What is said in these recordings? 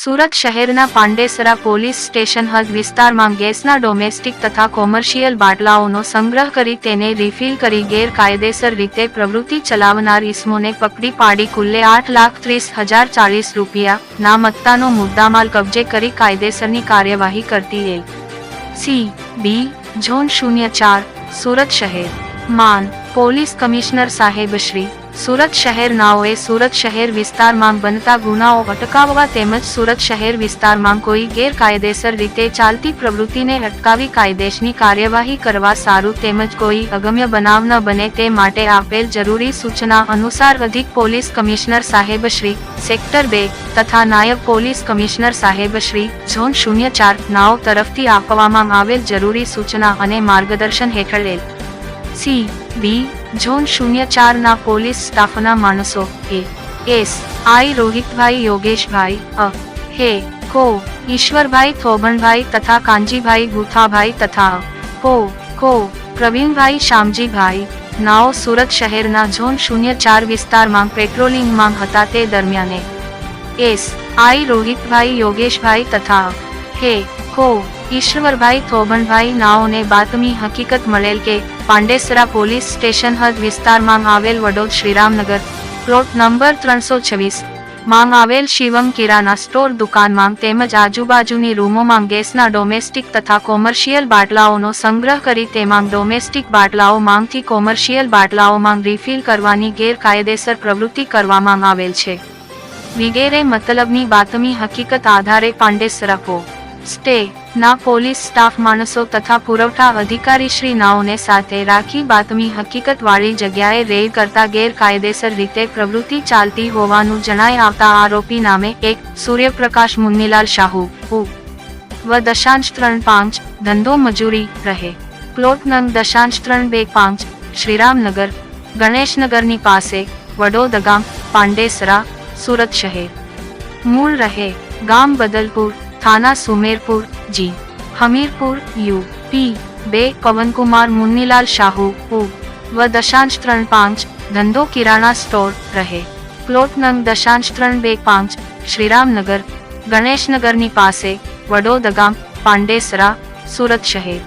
સુરત શહેરના Pandesara police station હદ વિસ્તારમાં ગેસના ડોમેસ્ટિક તથા કોમર્શિયલ બાટલાઓનો સંગ્રહ કરી તેને રિફિલ કરી ગેરકાયદેસર રીતે પ્રવૃત્તિ ચલાવનાર ઇસમોને પકડી પાડી કુલ્લે આઠ લાખ ત્રીસ હજાર ચાલીસ રૂપિયા ના મત્તાનો મુદ્દામાલ કબજે કરી કાયદેસરની કાર્યવાહી કરતી એલ સી. બી. ઝોન શૂન્ય ચાર, સુરત શહેર. માન, પોલીસ કમિશનર સાહેબ શ્રી સુરત શહેર નાઓએ સુરત શહેર વિસ્તારમાં બનતા ગુનાઓ અટકાવવા તેમજ સુરત શહેર વિસ્તારમાં કોઈ ગેરકાયદેસર રીતે ચાલતી પ્રવૃત્તિને અટકાવી કાયદેશની કાર્યવાહી કરવા સારું તેમજ કોઈ અગમ્ય બનાવ ન બને તે માટે આપેલ જરૂરી સૂચના અનુસાર અધિક પોલીસ કમિશનર સાહેબ શ્રી સેક્ટર બે તથા નાયબ પોલીસ કમિશનર સાહેબ શ્રી ઝોન શૂન્ય ચાર નાઓ તરફથી આપવામાં આવેલ જરૂરી સૂચના અને માર્ગદર્શન હેઠળ સી, બી, ઝોન શૂન્ય ચારના પોલીસ સ્ટાફના માણસો, એ, એસ, આઈ, રોહિતભાઈ, યોગેશભાઈ, અ, હે, કો, ઈશ્વરભાઈ થોબણભાઈ તથા કાંજીભાઈ ગુથાભાઈ તથા કો કો, પ્રવીણભાઈ, શામજીભાઈ, નાઓ સુરત શહેરના ઝોન શૂન્ય ચાર વિસ્તારમાં પેટ્રોલિંગમાં હતા તે દરમિયાને એસ, આઈ, રોહિતભાઈ, યોગેશભાઈ તથા હે, કો ઈશ્વરભાઈ થોભણભાઈ નાઓને બાતમી હકીકત મળેલ કે પાંડેસરા પોલીસ સ્ટેશન હદ વિસ્તારમાં આવેલ વડોદ શ્રીરામનગર પ્લોટ નંબર ત્રણસો છવ્વીસ. માંગ આવેલ શિવમ કિરાના સ્ટોર દુકાનમાં તેમજ આજુબાજુની રૂમોમાં ગેસના ડોમેસ્ટિક તથા કોમર્શિયલ બાટલાઓનો સંગ્રહ કરી તેમાં ડોમેસ્ટિક બાટલાઓ માંગથી કોમર્શિયલ બાટલાઓમાં રિફિલ કરવાની ગેરકાયદેસર પ્રવૃત્તિ કરવામાં આવેલ છે. વિગેરે મતલબની બાતમી હકીકત આધારે પાંડેસરા પો. સ્ટે, ના પોલીસ સ્ટાફ માણસો તથા પુરવઠા અધિકારી શ્રી નાઓને સાથે રાખી બાતમી હકીકતવાળી જગ્યાએ રેડ કરતા ગેરકાયદેસર રીતે પ્રવૃત્તિ ચાલતી હોવાનું જણાય આવતા આરોપી નામે એક સૂર્યપ્રકાશ મુન્નીલાલ શાહુ, ઉ. વ દશાંશ ત્રણ પાંચ, ધંધો મજૂરી, રહે. પ્લોટ નંગ દશાંશ ત્રણ બે પાંચ, શ્રીરામનગર, ગણેશનગરની પાસે વડોદગામ પાંડેસરા, સુરત શહેર. મૂળ રહે, ગામ બદલપુર થાના સુમેરપુર જી હમીરપુર યુ પી બે પવનકુમાર મુન્નીલાલ શાહુ ઉ વ દશાંશ ત્રણ પાંચ ધંધો કિરાણા સ્ટોર રહે પ્લોટ નંગ દશાંશ ત્રણ બે પાંચ શ્રીરામનગર ગણેશનગરની પાસે વડોદગામ પાંડેસરા સુરત શહેર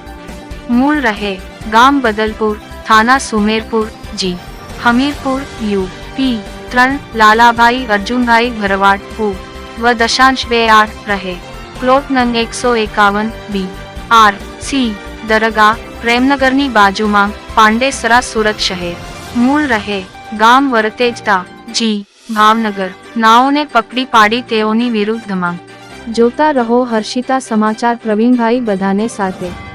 મૂળ રહે ગામ બદલપુર થાના સુમેરપુર જી હમીરપુર યુ પી ત્રણ લાલાભાઈ અર્જુનભાઈ ભરવાડ ઉ વ દશાંશ બે આઠ રહે પ્લોટ નંગ એકસો એકાવન બી. આર. સી. દરગાહ, પ્રેમનગરની બાજુમાં, પાંડેસરા સુરત શહેર. મૂળ રહે, ગામ વરતેજતા જી ભાવનગર. નાઓને પકડી પાડી તેઓની વિરુદ્ધમાં જોતા રહો હર્ષિતા સમાચાર પ્રવીણભાઈ બધાને સાથે.